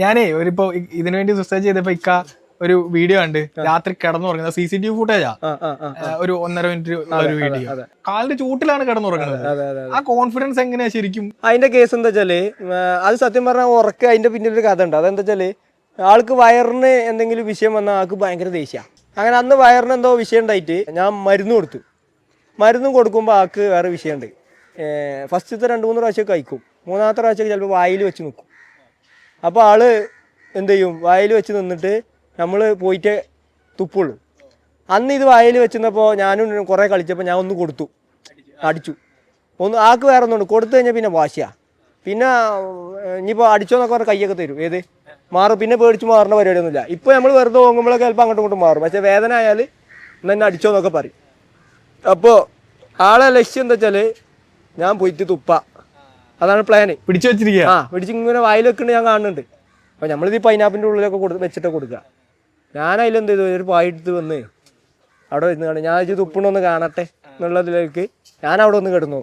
ഞാനേ ഒരിപ്പോ ഇതിനു വേണ്ടി റിസർച്ച് ചെയ്തപ്പോ ഇക്ക ഒരു വീഡിയോ ഉണ്ട് രാത്രി കിടന്നുറങ്ങുന്നത് സി സി ടി വി ഫുട്ടേജാ ഒരു ഒന്നര മിനിറ്റ് ഒരു വീഡിയോ. അതെ. കാലിന്റെ ചൂട്ടിലാണ് കിടന്നുറങ്ങുന്നത്. ആ കോൺഫിഡൻസ് എങ്ങനെയാ ശരിക്കും? അതിന്റെ കേസ് എന്താ വെച്ചാൽ അത് സത്യം പറഞ്ഞാൽ ഉറക്ക അതിന്റെ പിന്നിൽ ഒരു കഥ ഉണ്ട്. അതെന്താ വെച്ചാൽ ആൾക്ക് വയറിന് എന്തെങ്കിലും വിഷയം വന്നാൽ ആൾക്ക് ഭയങ്കര ദേഷ്യ. അങ്ങനെ അന്ന് വയറിന് എന്തോ വിഷയം ഉണ്ടായിട്ട് ഞാൻ മരുന്ന് കൊടുത്തു. മരുന്ന് കൊടുക്കുമ്പോൾ ആൾക്ക് വേറെ വിഷയമുണ്ട്. ഫസ്റ്റത്തെ രണ്ട് മൂന്ന് പ്രാവശ്യം കഴിക്കും. മൂന്നാമത്തെ പ്രാവശ്യം ചിലപ്പോൾ വായിൽ വെച്ച് നിൽക്കും അപ്പോൾ ആൾ എന്ത് ചെയ്യും? വായിൽ വെച്ച് നിന്നിട്ട് നമ്മൾ പോയിട്ട് തുപ്പുള്ളൂ. അന്ന് ഇത് വായിൽ വെച്ചിരുന്നപ്പോൾ ഞാനും കുറേ കളിച്ചപ്പോൾ ഞാൻ ഒന്ന് കൊടുത്തു. അടിച്ചു. ഒന്ന് ആൾക്ക് വേറെ ഒന്നുണ്ട് കൊടുത്തു കഴിഞ്ഞാൽ പിന്നെ വാശിയാ. പിന്നെ ഇനിയിപ്പോൾ അടിച്ചോന്നൊക്കെ പറഞ്ഞ കൈയൊക്കെ തരും. ഏത്? മാറും. പിന്നെ പേടിച്ച് മാറുന്ന പരിപാടിയൊന്നുമില്ല. ഇപ്പോൾ നമ്മൾ വെറുതെ പോകുമ്പോഴൊക്കെ ചിലപ്പോൾ അങ്ങോട്ടും ഇങ്ങോട്ടും മാറും. പക്ഷേ വേദന ആയാൽ എന്നെ അടിച്ചോന്നൊക്കെ പറയും. അപ്പോൾ ആളെ ലക്ഷ്യം എന്താ വെച്ചാൽ ഞാൻ പോയിട്ട് തുപ്പ. അതാണ് പ്ലാന് പിടിച്ചു വെച്ചിരിക്കുക ആ പിടിച്ച് ഇങ്ങനെ വായിൽ വെക്കുന്നത് ഞാൻ കാണുന്നുണ്ട്. അപ്പോൾ നമ്മളിത് ഈ പൈനാപ്പിന്റെ ഉള്ളിലൊക്കെ കൊടു വെച്ചിട്ട് കൊടുക്കുക ഞാൻ അതിലെന്ത് ചെയ്തു ഒരു പായെടുത്ത് വന്ന് അവിടെ ഇരുന്ന് കാണും ഞാൻ ഇത് തുപ്പണൊന്ന് കാണട്ടെ എന്നുള്ളതിലേക്ക് ഞാൻ അവിടെ ഒന്ന് കിടന്നു.